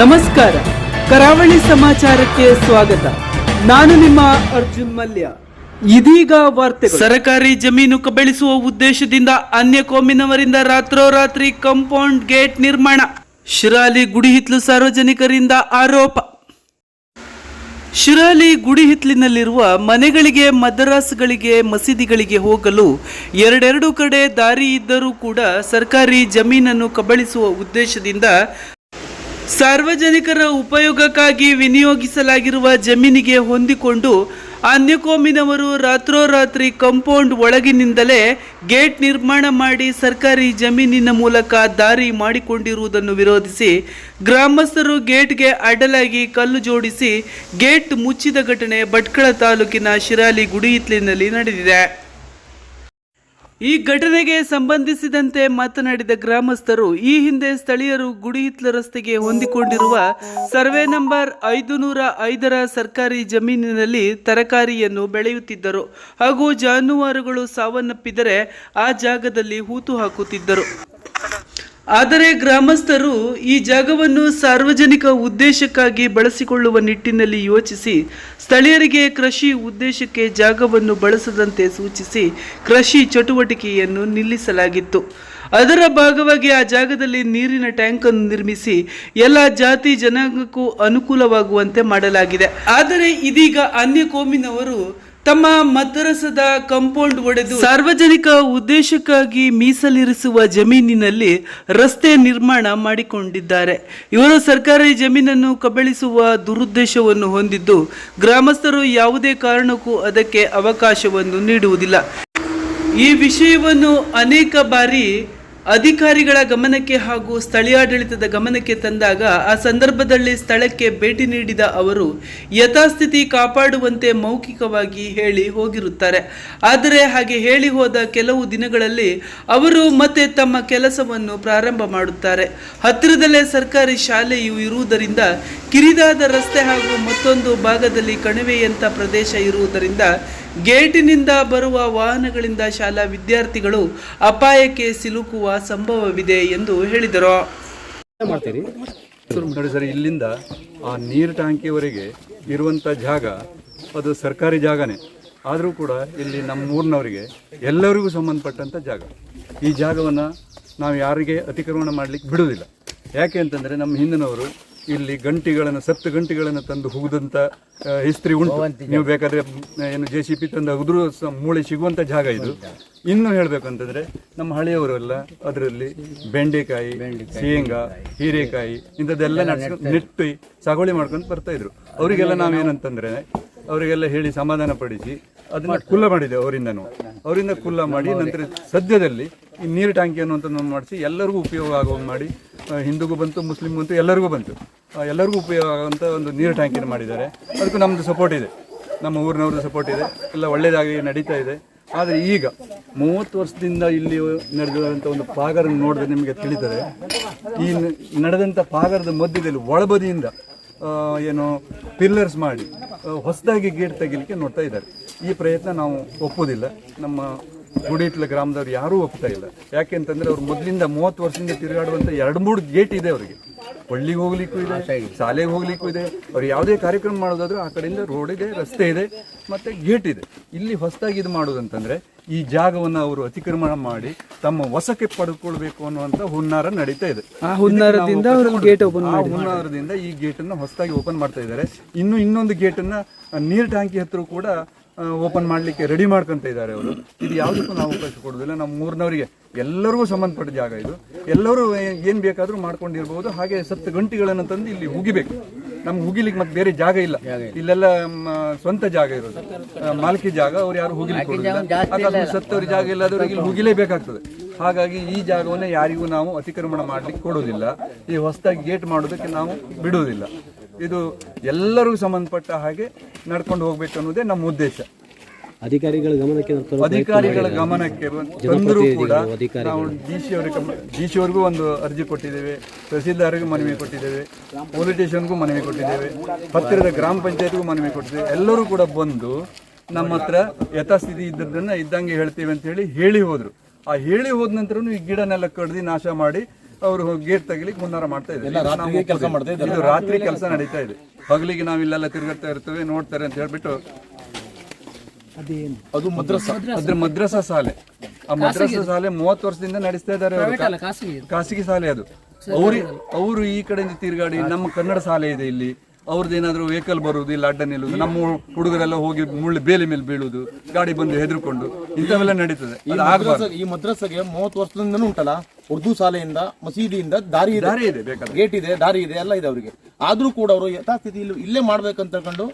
ನಮಸ್ಕಾರ. ಕರಾವಳಿ ಸಮಾಚಾರಕ್ಕೆ ಸ್ವಾಗತ. ನಾನು ನಿಮ್ಮ ಅರ್ಜುನ್ ಮಲ್ಯ. ಇದೀಗ ವಾರ್ತೆ ಸರಕಾರಿ ಜಮೀನು ಕಬಳಿಸುವ ಉದ್ದೇಶದಿಂದ ಅನ್ಯ ಕೋಮಿನವರಿಂದ ರಾತ್ರೋರಾತ್ರಿ ಕಾಂಪೌಂಡ್ ಗೇಟ್ ನಿರ್ಮಾಣ. ಶಿರಾಲಿ ಗುಡಿಹಿತ್ಲು ಸಾರ್ವಜನಿಕರಿಂದ ಆರೋಪ. ಶಿರಾಲಿ ಗುಡಿಹಿತ್ಲಿನಲ್ಲಿರುವ ಮನೆಗಳಿಗೆ, ಮದರಾಸ್ಗಳಿಗೆ, ಮಸೀದಿಗಳಿಗೆ ಹೋಗಲು ಎರಡೆರಡು ಕಡೆ ದಾರಿ ಇದ್ದರೂ ಕೂಡ ಸರ್ಕಾರಿ ಜಮೀನನ್ನು ಕಬಳಿಸುವ ಉದ್ದೇಶದಿಂದ ಸಾರ್ವಜನಿಕರ ಉಪಯೋಗಕ್ಕಾಗಿ ವಿನಿಯೋಗಿಸಲಾಗಿರುವ ಜಮೀನಿಗೆ ಹೊಂದಿಕೊಂಡು ಅನ್ಯಕೋಮಿನವರು ರಾತ್ರೋರಾತ್ರಿ ಕಾಂಪೌಂಡ್ ಒಳಗಿನಿಂದಲೇ ಗೇಟ್ ನಿರ್ಮಾಣ ಮಾಡಿ ಸರ್ಕಾರಿ ಜಮೀನಿನ ಮೂಲಕ ದಾರಿ ಮಾಡಿಕೊಂಡಿರುವುದನ್ನು ವಿರೋಧಿಸಿ ಗ್ರಾಮಸ್ಥರು ಗೇಟ್ಗೆ ಅಡ್ಡಲಾಗಿ ಕಲ್ಲು ಜೋಡಿಸಿ ಗೇಟ್ ಮುಚ್ಚಿದ ಘಟನೆ ಭಟ್ಕಳ ತಾಲೂಕಿನ ಶಿರಾಲಿ ಗುಡಿಯಿತ್ಲಿನಲ್ಲಿ ನಡೆದಿದೆ. ಈ ಘಟನೆಗೆ ಸಂಬಂಧಿಸಿದಂತೆ ಮಾತನಾಡಿದ ಗ್ರಾಮಸ್ಥರು, ಈ ಹಿಂದೆ ಸ್ಥಳೀಯರು ಗುಡಿಹಿತ್ಲ ರಸ್ತೆಗೆ ಹೊಂದಿಕೊಂಡಿರುವ ಸರ್ವೆ ನಂಬರ್ ಐದು ನೂರ ಐದರ ಸರ್ಕಾರಿ ಜಮೀನಿನಲ್ಲಿ ತರಕಾರಿಯನ್ನು ಬೆಳೆಯುತ್ತಿದ್ದರು. ಹಾಗೂ ಜಾನುವಾರುಗಳು ಸಾವನ್ನಪ್ಪಿದರೆ ಆ ಜಾಗದಲ್ಲಿ ಹೂತು ಹಾಕುತ್ತಿದ್ದರು. ಆದರೆ ಗ್ರಾಮಸ್ಥರು ಈ ಜಾಗವನ್ನು ಸಾರ್ವಜನಿಕ ಉದ್ದೇಶಕ್ಕಾಗಿ ಬಳಸಿಕೊಳ್ಳುವ ನಿಟ್ಟಿನಲ್ಲಿ ಯೋಚಿಸಿ, ಸ್ಥಳೀಯರಿಗೆ ಕೃಷಿ ಉದ್ದೇಶಕ್ಕೆ ಜಾಗವನ್ನು ಬಳಸದಂತೆ ಸೂಚಿಸಿ ಕೃಷಿ ಚಟುವಟಿಕೆಯನ್ನು ನಿಲ್ಲಿಸಲಾಗಿತ್ತು. ಅದರ ಭಾಗವಾಗಿ ಆ ಜಾಗದಲ್ಲಿ ನೀರಿನ ಟ್ಯಾಂಕ್ ಅನ್ನು ನಿರ್ಮಿಸಿ ಎಲ್ಲ ಜಾತಿ ಜನಾಂಗಕ್ಕೂ ಅನುಕೂಲವಾಗುವಂತೆ ಮಾಡಲಾಗಿದೆ. ಆದರೆ ಇದೀಗ ಅನ್ಯ ಕೋಮಿನವರು ತಮ್ಮ ಮದ್ರಸದ ಕಾಂಪೌಂಡ್ ಒಡೆದು ಸಾರ್ವಜನಿಕ ಉದ್ದೇಶಕ್ಕಾಗಿ ಮೀಸಲಿರಿಸುವ ಜಮೀನಿನಲ್ಲಿ ರಸ್ತೆ ನಿರ್ಮಾಣ ಮಾಡಿಕೊಂಡಿದ್ದಾರೆ. ಇವರು ಸರ್ಕಾರಿ ಜಮೀನನ್ನು ಕಬಳಿಸುವ ದುರುದ್ದೇಶವನ್ನು ಹೊಂದಿದ್ದು, ಗ್ರಾಮಸ್ಥರು ಯಾವುದೇ ಕಾರಣಕ್ಕೂ ಅದಕ್ಕೆ ಅವಕಾಶವನ್ನು ನೀಡುವುದಿಲ್ಲ. ಈ ವಿಷಯವನ್ನು ಅನೇಕ ಬಾರಿ ಅಧಿಕಾರಿಗಳ ಗಮನಕ್ಕೆ ಹಾಗೂ ಸ್ಥಳೀಯಾಡಳಿತದ ಗಮನಕ್ಕೆ ತಂದಾಗ ಆ ಸಂದರ್ಭದಲ್ಲಿ ಸ್ಥಳಕ್ಕೆ ಭೇಟಿ ನೀಡಿದ ಅವರು, ಯಥಾಸ್ಥಿತಿ ಕಾಪಾಡುವಂತೆ ಮೌಖಿಕವಾಗಿ ಹೇಳಿ ಹೋಗಿರುತ್ತಾರೆ. ಆದರೆ ಹಾಗೆ ಹೇಳಿ ಹೋದ ಕೆಲವು ದಿನಗಳಲ್ಲಿ ಅವರು ಮತ್ತೆ ತಮ್ಮ ಕೆಲಸವನ್ನು ಪ್ರಾರಂಭ ಮಾಡುತ್ತಾರೆ. ಹತ್ತಿರದಲ್ಲೇ ಸರ್ಕಾರಿ ಶಾಲೆಯು ಇರುವುದರಿಂದ, ಕಿರಿದಾದ ರಸ್ತೆ ಹಾಗೂ ಮತ್ತೊಂದು ಭಾಗದಲ್ಲಿ ಕಣಿವೆಯಂಥ ಪ್ರದೇಶ ಇರುವುದರಿಂದ ಗೇಟಿನಿಂದ ಬರುವ ವಾಹನಗಳಿಂದ ಶಾಲಾ ವಿದ್ಯಾರ್ಥಿಗಳು ಅಪಾಯಕ್ಕೆ ಸಿಲುಕುವ ಸಂಭವವಿದೆ ಎಂದು ಹೇಳಿದರು. ಮಾಡ್ತೀರಿ? ನೋಡಿ ಸರ್ ಇಲ್ಲಿಂದ ಆ ನೀರು ಟ್ಯಾಂಕಿವರೆಗೆ ಇರುವಂಥ ಜಾಗ ಅದು ಸರ್ಕಾರಿ ಜಾಗನೇ. ಆದರೂ ಕೂಡ ಇಲ್ಲಿ ನಮ್ಮ ಊರಿನವರಿಗೆ ಎಲ್ಲರಿಗೂ ಸಂಬಂಧಪಟ್ಟಂಥ ಜಾಗ. ಈ ಜಾಗವನ್ನು ನಾವು ಯಾರಿಗೆ ಅತಿಕ್ರಮಣ ಮಾಡಲಿಕ್ಕೆ ಬಿಡುವುದಿಲ್ಲ ಯಾಕೆ ಅಂತಂದರೆ ನಮ್ಮ ಹಿಂದಿನವರು ಇಲ್ಲಿ ಗಂಟಿಗಳನ್ನು ಸತ್ತು ಗಂಟಿಗಳನ್ನು ತಂದು ಹುಗಿದಂಥ ಹಿಸ್ತ್ರಿ ಉಂಟು. ನೀವು ಬೇಕಾದರೆ ಏನು ಜೆ ಸಿ ಪಿ ತಂದು ಹುಗಿದ್ರೂ ಸ ಮೂಳೆ ಸಿಗುವಂಥ ಜಾಗ ಇದು. ಇನ್ನು ಹೇಳಬೇಕಂತಂದರೆ ನಮ್ಮ ಹಳೆಯವರೆಲ್ಲ ಅದರಲ್ಲಿ ಬೆಂಡೆಕಾಯಿ ಶೇಂಗಾ ಹೀರೆಕಾಯಿ ಇಂಥದ್ದೆಲ್ಲ ನೆಟ್ಟು ಸಾಗುವಳಿ ಮಾಡ್ಕೊಂಡು ಬರ್ತಾ ಇದ್ರು. ಅವರಿಗೆಲ್ಲ ನಾವೇನಂತಂದ್ರೆ ಅವರಿಗೆಲ್ಲ ಹೇಳಿ ಸಮಾಧಾನ ಪಡಿಸಿ ಅದನ್ನ ಕುಲ್ಲ ಮಾಡಿದೆ ಅವರಿಂದನೂ. ಅವರಿಂದ ಕುಲ್ಲ ಮಾಡಿ ನಂತರ ಸದ್ಯದಲ್ಲಿ ಈ ನೀರು ಟ್ಯಾಂಕಿ ಅನ್ನುವಂಥದ್ದು ಮಾಡಿಸಿ ಎಲ್ಲರಿಗೂ ಉಪಯೋಗ ಆಗುವಂಗೆ ಮಾಡಿ ಹಿಂದೂಗೂ ಬಂತು ಮುಸ್ಲಿಮ್ ಬಂತು, ಎಲ್ಲರಿಗೂ ಬಂತು. ಎಲ್ಲರಿಗೂ ಉಪಯೋಗ ಆಗುವಂಥ ಒಂದು ನೀರು ಟ್ಯಾಂಕಿನ ಮಾಡಿದ್ದಾರೆ. ಅದಕ್ಕೂ ನಮ್ಮದು ಸಪೋರ್ಟ್ ಇದೆ. ನಮ್ಮ ಊರಿನವ್ರದ್ದು ಸಪೋರ್ಟ್ ಇದೆ. ಎಲ್ಲ ಒಳ್ಳೆಯದಾಗಿ ನಡೀತಾ ಇದೆ. ಆದರೆ ಈಗ ಮೂವತ್ತು ವರ್ಷದಿಂದ ಇಲ್ಲಿ ನಡೆದಂಥ ಒಂದು ಪಾಗರ ನೋಡಿದ್ರೆ ನಿಮಗೆ ತಿಳಿತದೆ. ಈ ನಡೆದಂಥ ಪಾಗರದ ಮಧ್ಯದಲ್ಲಿ, ಒಳಬದಿಯಿಂದ ಏನು ಪಿಲ್ಲರ್ಸ್ ಮಾಡಿ ಹೊಸದಾಗಿ ಗೇಟ್ ತೆಗಿಲಿಕ್ಕೆ ನೋಡ್ತಾ ಇದ್ದಾರೆ. ಈ ಪ್ರಯತ್ನ ನಾವು ಒಪ್ಪೋದಿಲ್ಲ ನಮ್ಮ ಗುಡಿಟ್ಲ ಗ್ರಾಮದವ್ರು ಯಾರೂ ಒಪ್ತಾ ಇಲ್ಲ. ಯಾಕೆ ಅಂತಂದ್ರೆ ಅವ್ರು ಮೊದಲಿಂದ ಮೂವತ್ತು ವರ್ಷದಿಂದ ತಿರುಗಾಡುವಂಥ ಎರಡು ಮೂರು ಗೇಟ್ ಇದೆ ಅವರಿಗೆ. ಹಳ್ಳಿಗೆ ಹೋಗ್ಲಿಕ್ಕೂ ಇದೆ ಶಾಲೆಗೆ ಹೋಗ್ಲಿಕ್ಕೂ ಇದೆ. ಅವ್ರು ಯಾವುದೇ ಕಾರ್ಯಕ್ರಮ ಮಾಡೋದಾದ್ರೂ ಆ ಕಡೆಯಿಂದ ರೋಡ್ ಇದೆ ರಸ್ತೆ ಇದೆ ಮತ್ತೆ ಗೇಟ್ ಇದೆ. ಇಲ್ಲಿ ಹೊಸದಾಗಿ ಇದು ಮಾಡೋದಂತಂದ್ರೆ ಈ ಜಾಗವನ್ನು ಅವರು ಅತಿಕ್ರಮಣ ಮಾಡಿ ತಮ್ಮ ವಸಕ್ಕೆ ಪಡ್ಕೊಳ್ಬೇಕು ಅನ್ನುವಂಥ ಹುನ್ನಾರ ನಡೀತಾ ಇದೆ. ಆ ಹುನ್ನಾರದಿಂದ ಅವರು ಗೇಟ್ ಓಪನ್ ಹುನ್ನಾರದಿಂದ ಈ ಗೇಟ್ ಅನ್ನ ಹೊಸದಾಗಿ ಓಪನ್ ಮಾಡ್ತಾ ಇದ್ದಾರೆ. ಇನ್ನು ಇನ್ನೊಂದು ಗೇಟ್ ಅನ್ನ ನೀರ್ ಟ್ಯಾಂಕಿ ಹತ್ರ ಕೂಡ ಓಪನ್ ಮಾಡಲಿಕ್ಕೆ ರೆಡಿ ಮಾಡ್ಕೊಂತ ಇದ್ದಾರೆ ಅವರು. ಇದು ಯಾವುದಕ್ಕೂ ನಾವು ಅವಕಾಶ ಕೊಡೋದಿಲ್ಲ ನಮ್ಮ ಮೂರ್ನವರಿಗೆ ಎಲ್ಲರಿಗೂ ಸಂಬಂಧಪಟ್ಟ ಜಾಗ ಇದು. ಎಲ್ಲರೂ ಏನು ಬೇಕಾದರೂ ಮಾಡ್ಕೊಂಡಿರ್ಬೋದು. ಹಾಗೆ ಸತ್ತು ಗಂಟೆಗಳನ್ನು ತಂದು ಇಲ್ಲಿ ಹುಗಿಬೇಕು ನಮ್ಗೆ ಹುಗಿಲಿಕ್ಕೆ ಮತ್ತೆ ಬೇರೆ ಜಾಗ ಇಲ್ಲ. ಇಲ್ಲೆಲ್ಲ ಸ್ವಂತ ಜಾಗ ಇರೋದು. ಮಾಲಕಿ ಜಾಗ ಅವ್ರು ಯಾರು ಹುಗಿಲಿಕ್ಕೆ ಸತ್ತವ್ರ ಜಾಗ ಇಲ್ಲದವ್ರಿಗೆ ಇಲ್ಲಿ ಹುಗಿಲೇಬೇಕಾಗ್ತದೆ ಹಾಗಾಗಿ ಈ ಜಾಗವನ್ನ ಯಾರಿಗೂ ನಾವು ಅತಿಕ್ರಮಣ ಮಾಡ್ಲಿಕ್ಕೆ ಕೊಡೋದಿಲ್ಲ ಈ ಹೊಸದಾಗಿ ಗೇಟ್ ಮಾಡೋದಕ್ಕೆ ನಾವು ಬಿಡುವುದಿಲ್ಲ. ಇದು ಎಲ್ಲರಿಗೂ ಸಂಬಂಧಪಟ್ಟ ಹಾಗೆ ನಡ್ಕೊಂಡು ಹೋಗ್ಬೇಕು ಅನ್ನೋದೇ ನಮ್ಮ ಉದ್ದೇಶ. ಅಧಿಕಾರಿಗಳ ಗಮನಕ್ಕೆ ತರುವ ಅಧಿಕಾರಿಗಳ ಗಮನಕ್ಕೆ ತಂದರೂ ಕೂಡ ನಾವು ಡಿ ಸಿ ಅವರಿಗೆ ಡಿ ಸಿ ಅವ್ರಿಗೂ ಒಂದು ಅರ್ಜಿ ಕೊಟ್ಟಿದ್ದೇವೆ ತಹಸೀಲ್ದಾರ್ಗೂ ಮನವಿ ಕೊಟ್ಟಿದ್ದೇವೆ ಪೊಲೀಸ್ ಸ್ಟೇಷನ್ಗೂ ಮನವಿ ಕೊಟ್ಟಿದ್ದೇವೆ ಹತ್ತಿರದ ಗ್ರಾಮ ಪಂಚಾಯತ್ಗೂ ಮನವಿ ಕೊಟ್ಟಿದ್ದೇವೆ. ಎಲ್ಲರೂ ಕೂಡ ಬಂದು ನಮ್ಮ ಹತ್ರ ಯಥಾಸ್ಥಿತಿ ಇದ್ದದ್ದನ್ನ ಇದ್ದಂಗೆ ಹೇಳ್ತೀವಿ ಅಂತ ಹೇಳಿ ಹೇಳಿ ಹೋದ್ರು. ಆ ಹೇಳಿ ಹೋದ ನಂತರ ಈ ಗಿಡನೆಲ್ಲ ಕಡ್ದು ನಾಶ ಮಾಡಿ ಅವರು ಗೇಟ್ ತೆಗಿಲಿಕ್ಕೆ ಮುನ್ನಾರ ಮಾಡ್ತಾ ಇದ್ದಾರೆ. ಇದು ರಾತ್ರಿ ಕೆಲಸ ನಡೀತಾ ಇದೆ. ಹಗಲಿಗೆ ನಾವು ಇಲ್ಲೆಲ್ಲ ತಿರುಗಾಡ್ತಾ ಇರ್ತೇವೆ ನೋಡ್ತಾರೆ ಅಂತ ಹೇಳ್ಬಿಟ್ಟು ಅದು ಮದ್ರಸಾ. ಅದ್ರ ಮದ್ರಸಾ ಶಾಲೆ. ಆ ಮದ್ರಸಾ ಶಾಲೆ ಮೂವತ್ತು ವರ್ಷದಿಂದ ನಡೆಸ್ತಾ ಇದ್ದಾರೆ ಅವರು. ಖಾಸಗಿ ಶಾಲೆ ಅದು. ಅವ್ರಿ ಅವರು ಈ ಕಡೆಯಿಂದ ತಿರುಗಾಡಿ ನಮ್ಮ ಕನ್ನಡ ಶಾಲೆ ಇದೆ ಇಲ್ಲಿ. ಅವ್ರದ್ದು ಏನಾದರೂ ವೆಹಿಕಲ್ ಬರುವುದು ಇಲ್ಲ ಅಡ್ಡ ನಿಲ್ಲುವುದು ನಮ್ಮ ಹುಡುಗರೆಲ್ಲ ಹೋಗಿ ಮುಳ್ಳು ಬೇಲಿ ಮೇಲೆ ಬೀಳುವುದು ಗಾಡಿ ಬಂದು ಹೆದರ್ಕೊಂಡು ಇಂಥವೆಲ್ಲ ನಡೀತದೆ. ಅದು ಆಗ್ಬಾರ್ದು. ಈ ಮದ್ರಸಗೆ ಮೂವತ್ತು ವರ್ಷದಿಂದ ಉಂಟಲ್ಲ? ಉರ್ದು ಶಾಲೆಯಿಂದ ಮಸೀದಿಯಿಂದ ದಾರಿ ಇದೆ. ದಾರಿ ಇದೆ ಬೇಕಾದ್ರೆ. ಗೇಟ್ ಇದೆ ದಾರಿ ಇದೆ ಎಲ್ಲ ಇದೆ ಅವರಿಗೆ. ಆದ್ರೂ ಕೂಡ ಅವರು ಯಥಾಸ್ಥಿತಿ ಇಲ್ಲಿ ಇಲ್ಲೇ ಮಾಡ್ಬೇಕಂತ ಕಂಡು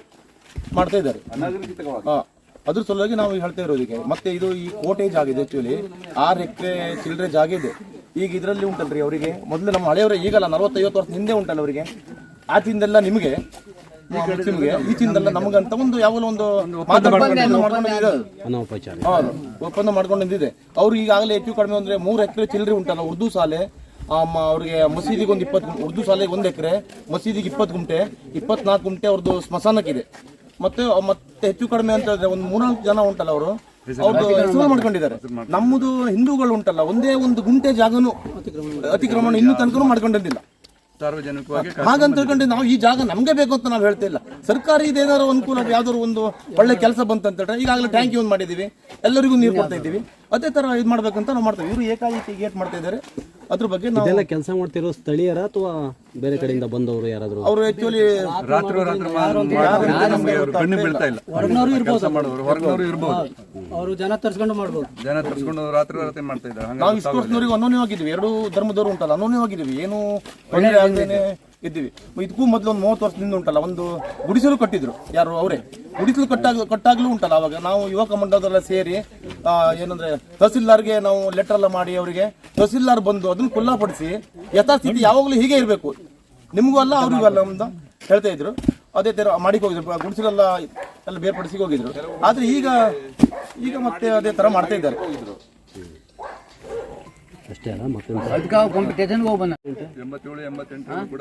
ಮಾಡ್ತಾ ಇದ್ದಾರೆ. ಹಾ. ಅದ್ರ ಸಲುವಾಗಿ ನಾವು ಹೇಳ್ತಾ ಇರೋದಕ್ಕೆ ಮತ್ತೆ ಇದು ಈ ಕೋಟೆ ಆಗಿದೆ ಆಕ್ಚುಲಿ ಆರು ಎಕರೆ ಚಿಲ್ಲರೆ ಜಾಗ ಇದೆ. ಈಗ ಇದರಲ್ಲಿ ಉಂಟಲ್ರಿ ಅವರಿಗೆ. ಮೊದಲು ನಮ್ಮ ಹಳೆಯವರೇ ಈಗಲ್ಲ ನಲವತ್ತೈವತ್ತು ವರ್ಷ ಹಿಂದೆ ಉಂಟಲ್ಲ ಅವರಿಗೆ. ಆಚಿಂದೆಲ್ಲ ನಿಮಗೆ ಈ ಈಚಿಂದೆಲ್ಲ ನಮಗಂತ ಒಂದು ಯಾವಾಗಲೂ ಒಂದು ಹೌದು ಒಪ್ಪಂದ ಮಾಡ್ಕೊಂಡಿದ್ದಿದೆ ಅವ್ರು ಈಗಾಗಲೇ ಹೆಚ್ಚು ಕಡಿಮೆ ಅಂದ್ರೆ ಮೂರು ಎಕರೆ ಚಿಲ್ಲರೆ ಉಂಟಲ್ಲ ಉರ್ದು ಸಾಲೆ. ಅವ್ರಿಗೆ ಮಸೀದಿಗೆ ಒಂದು ಇಪ್ಪತ್ತು ಉರ್ದು ಸಾಲೆಗೆ ಒಂದು ಎಕರೆ ಮಸೀದಿಗೆ ಇಪ್ಪತ್ತು ಗುಂಟೆ ಇಪ್ಪತ್ನಾಲ್ಕು ಗುಂಟೆ ಅವ್ರದ್ದು ಸ್ಮಶಾನಕ್ಕಿದೆ ಮತ್ತೆ ಮತ್ತೆ ಹೆಚ್ಚು ಕಡಿಮೆ ಅಂತ ಹೇಳಿದ್ರೆ ಒಂದು ಮೂರ್ನಾಲ್ಕು ಜನ ಉಂಟಲ್ಲ ಅವರು. ಅವ್ರದ್ದು ಹೆಸರು ಮಾಡ್ಕೊಂಡಿದ್ದಾರೆ. ನಮ್ಮದು ಹಿಂದೂಗಳು ಉಂಟಲ್ಲ ಒಂದೇ ಒಂದು ಗುಂಟೆ ಜಾಗನು ಅತಿಕ್ರಮಣ ಇನ್ನೂ ತನಕ ಮಾಡ್ಕೊಂಡಿದ್ದಿಲ್ಲ ಸಾರ್ವಜನಿಕವಾಗಿ ಹಾಗಂತ ಹೇಳ್ಕೊಂಡು ನಾವು ಈ ಜಾಗ ನಮ್ಗೆ ಬೇಕು ಅಂತ ನಾವು ಹೇಳ್ತಾ ಇಲ್ಲ. ಸರ್ಕಾರಿ ಇದೇನಾದ್ರು ಅನುಕೂಲ ಯಾವ್ದಾದ್ರು ಒಂದು ಒಳ್ಳೆ ಕೆಲಸ ಬಂತ ಅಂತ ಹೇಳಿ ಈಗಾಗಲೇ ಟ್ಯಾಂಕ್ ಒಂದು ಮಾಡಿದೀವಿ. ಎಲ್ಲರಿಗೂ ನೀರು ಕೊಡ್ತಾ ಇದ್ದೀವಿ. ಅದೇ ತರ ಇದು ಮಾಡ್ಬೇಕಂತ ನಾವು ಮಾಡ್ತೀವಿ. ಇವರು ಏಕಾಏಕಿ ಗೇಟ್ ಮಾಡ್ತಾ ಇದ್ದಾರೆ. ಅದ್ರ ಬಗ್ಗೆ ನಾವು ಇದೆಲ್ಲ ಕೆಲಸ ಮಾಡ್ತಿರೋ ಸ್ಥಳೀಯರ ಅಥವಾ ಬೇರೆ ಕಡೆಯಿಂದ ಬಂದವರು ಯಾರಾದರೂ? ಅವರು ಆಕ್ಚುಲಿ ರಾತ್ರಿ ರಾತ್ರಿ ಕಣ್ಣು ಬೀಳ್ತಾ ಇಲ್ಲ. ಕೆಲಸ ಮಾಡೋರು ಹೊರಗಿನವರು ಇರ್ಬೋದು. ಅವರು ಜನ ತರ್ಸ್ಕೊಂಡು ಮಾಡ್ಬೋದು. ಜನ ತರ್ಸ್ಕೊಂಡು ರಾತ್ರಿ ರಾತ್ರಿ ಮಾಡ್ತಾ ಇದ್ದಾರೆ. ನಾವು ಹಂಗಾಗಿ ಇಷ್ಟು ವರ್ಷದವರೆಗೂ ಅನೋನ್ಯವಾಗಿದ್ದೀವಿ ಎರಡು ಧರ್ಮದವರು ಉಂಟಲ್ಲ ಅನೋನ್ಯವಾಗಿದ್ದೀವಿ ಏನು ತೊಂದರೆ ಆಗದೇನೆ ಇದ್ದೀವಿ. ಇದಕ್ಕೂ ಮೊದಲು ಒಂದು ಮೂವತ್ತು ವರ್ಷದಿಂದ ಉಂಟಲ್ಲ ಒಂದು ಗುಡಿಸಲು ಕಟ್ಟಿದ್ರು ಯಾರು ಅವರೇ. ಗುಡಿಸಲು ಕಟ್ಟಾಗ ಕಟ್ಟಾಗಲೂ ಉಂಟಲ್ಲ ಅವಾಗ ನಾವು ಯುವಕ ಮಂಡಲದಲ್ಲ ಸೇರಿ ಏನಂದ್ರೆ ತಹಸೀಲ್ದಾರ್ಗೆ ನಾವು ಲೆಟರ್ ಎಲ್ಲ ಮಾಡಿ ಅವರಿಗೆ ತಹಸೀಲ್ದಾರ್ ಬಂದು ಅದನ್ನ ಖುಲ್ಲಾಪಡಿಸಿ ಯಥಾಸ್ಥಿತಿ ಯಾವಾಗಲೂ ಹೀಗೆ ಇರಬೇಕು. ನಿಮಗೂ ಅಲ್ಲ ಅವ್ರಿಗೂ ಅಲ್ಲ ಅಂತ ಹೇಳ್ತಾ ಇದ್ರು. ಅದೇ ತರ ಮಾಡಿಕ್ ಹೋಗಿದ್ರು ಗುಡಿಸಲೆಲ್ಲ ಎಲ್ಲ ಬೇರ್ಪಡಿಸಿ ಹೋಗಿದ್ರು. ಆದ್ರೆ ಈಗ ಈಗ ಮತ್ತೆ ಅದೇ ತರ ಮಾಡ್ತಾ ಇದ್ದಾರೆ. ಅಷ್ಟೇ ಅಲ್ಲ ಮತ್ತೆ ಎಂಬತ್ತೇಳು ಎಂಬತ್ತೆಂಟು ಕೂಡ